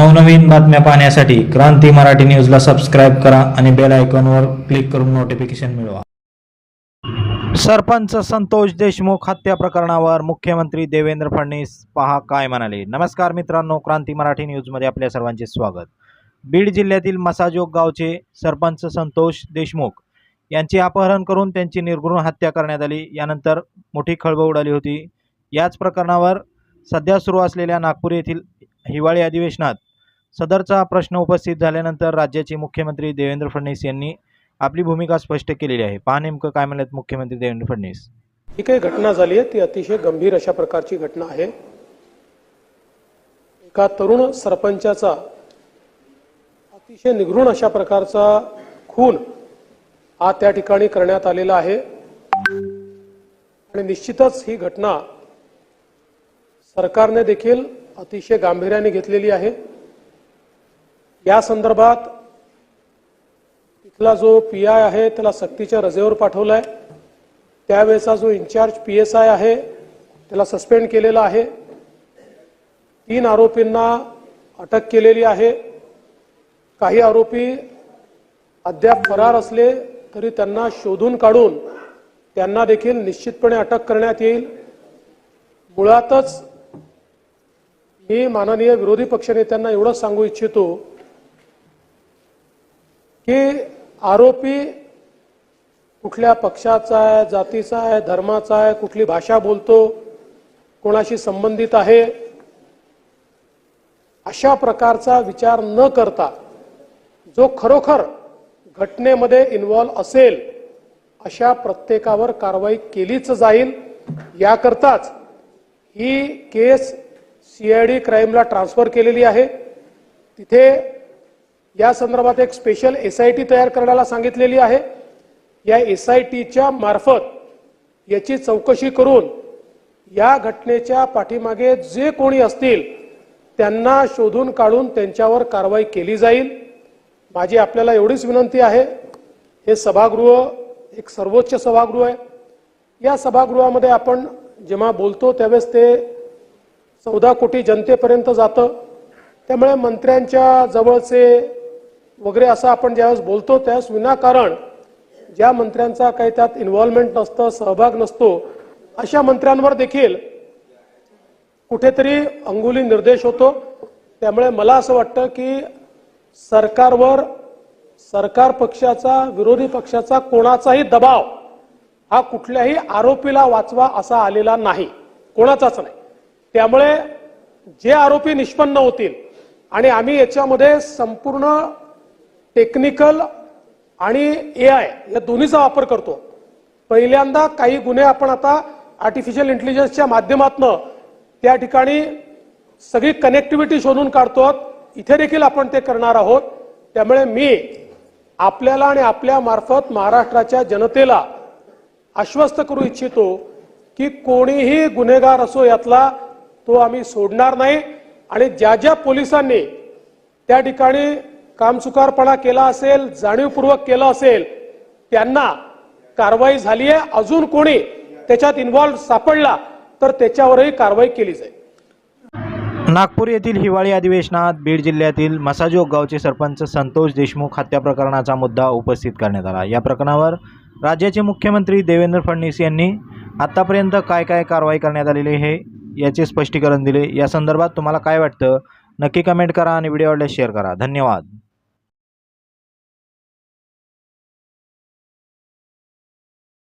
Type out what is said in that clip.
नवनवीन बातम्या पाहण्यासाठी क्रांती मराठी न्यूजला सबस्क्राईब करा आणि बेल आयकॉनवर क्लिक करून नोटिफिकेशन मिळवा. सरपंच संतोष देशमुख हत्या प्रकरणावर मुख्यमंत्री देवेंद्र फडणवीस पहा काय म्हणाले. नमस्कार मित्रांनो क्रांती मराठी न्यूजमध्ये आपल्या सर्वांचे स्वागत. बीड जिल्ह्यातील मसाजोग गावचे सरपंच संतोष देशमुख यांचे अपहरण करून त्यांची निर्घृण हत्या करण्यात आली. यानंतर मोठी खळबळ उडाली होती. याच प्रकरणावर सध्या सुरू असलेल्या नागपूर येथील हिवाळी अधिवेशनात सदरचा प्रश्न उपस्थित झाल्यानंतर राज्याचे मुख्यमंत्री देवेंद्र फडणवीस यांनी आपली भूमिका स्पष्ट केलेली आहे. पहा नेमकं काय म्हणत मुख्यमंत्री देवेंद्र फडणवीस. ही काही घटना झाली आहे ती अतिशय गंभीर अशा प्रकारची घटना आहे. एका तरुण सरपंचाचा अतिशय निघृण अशा प्रकारचा खून हा त्या ठिकाणी करण्यात आलेला आहे. आणि निश्चितच ही घटना सरकारने देखील अतिशय गांभीर्याने घेतलेली आहे. या संदर्भात तिथला जो पी आय आहे त्याला सक्तीच्या रजेवर पाठवलाय. त्यावेळेचा जो इन्चार्ज पी एस आय आहे त्याला सस्पेंड केलेला आहे. तीन आरोपींना अटक केलेली आहे. काही आरोपी अद्याप फरार असले तरी त्यांना शोधून काढून त्यांना देखील निश्चितपणे अटक करण्यात येईल. मुळातच मी माननीय विरोधी पक्षनेत्यांना एवढंच सांगू इच्छितो की आरोपी कुठल्या पक्षाचा आहे जातीचा आहे धर्माचा आहे कुठली भाषा बोलतो कोणाशी संबंधित आहे अशा प्रकारचा विचार न करता जो खरोखर घटनेमध्ये इन्व्हॉल्व असेल अशा प्रत्येकावर कारवाई केलीच जाईल. याकरताच ही केस सीआयडी क्राईमला ट्रान्सफर केलेली आहे. तिथे या संदर्भात एक स्पेशल एस आय टी तयार करण्याला सांगितलेली आहे. या एस आय टीच्या मार्फत याची चौकशी करून या घटनेच्या पाठीमागे जे कोणी असतील त्यांना शोधून काढून त्यांच्यावर कारवाई केली जाईल. माझी आपल्याला एवढीच विनंती आहे. हे सभागृह एक सर्वोच्च सभागृह आहे. या सभागृहामध्ये आपण जेव्हा बोलतो त्यावेळेस ते चौदा कोटी जनतेपर्यंत जातं. त्यामुळे मंत्र्यांच्या जवळचे वगैरे असं आपण ज्यावेळेस बोलतो त्यावेळेस विनाकारण ज्या मंत्र्यांचा काही त्यात इन्व्हॉल्वमेंट नसतं सहभाग नसतो अशा मंत्र्यांवर देखील कुठेतरी अंगुली निर्देश होतो. त्यामुळे मला असं वाटतं की सरकारवर सरकार पक्षाचा विरोधी पक्षाचा कोणाचाही दबाव हा कुठल्याही आरोपीला वाचवा असा आलेला नाही. कोणाचाच नाही. त्यामुळे जे आरोपी निष्पन्न होतील आणि आम्ही याच्यामध्ये संपूर्ण टेक्निकल आणि ए आय या दोन्हीचा वापर करतो. पहिल्यांदा काही गुन्हे आपण आता आर्टिफिशियल इंटेलिजन्सच्या माध्यमातून त्या ठिकाणी सगळी कनेक्टिव्हिटी शोधून काढतो इथे देखील आपण ते करणार आहोत. त्यामुळे मी आपल्याला आणि आपल्या मार्फत महाराष्ट्राच्या जनतेला आश्वस्त करू इच्छितो की कोणीही गुन्हेगार असो यातला तो आम्ही सोडणार नाही. आणि ज्या ज्या पोलिसांनी त्या ठिकाणी कामचुकारपणा केला असेल जाणीवपूर्वक केलं असेल त्यांना कारवाई झाली आहे. अजून कोणी त्याच्यात इन्व्हॉल्व सापडला तर त्याच्यावरही कारवाई केली जाईल. नागपूर येथील हिवाळी अधिवेशनात बीड जिल्ह्यातील मसाजोग गावचे सरपंच संतोष देशमुख हत्या प्रकरणाचा मुद्दा उपस्थित करण्यात आला. या प्रकरणावर राज्याचे मुख्यमंत्री देवेंद्र फडणवीस यांनी आत्तापर्यंत काय काय कारवाई करण्यात आलेली आहे याचे स्पष्टीकरण दिले. या संदर्भात तुम्हाला काय वाटतं? नक्की कमेंट करा आणि व्हिडिओ आवडल्यास शेअर करा. धन्यवाद.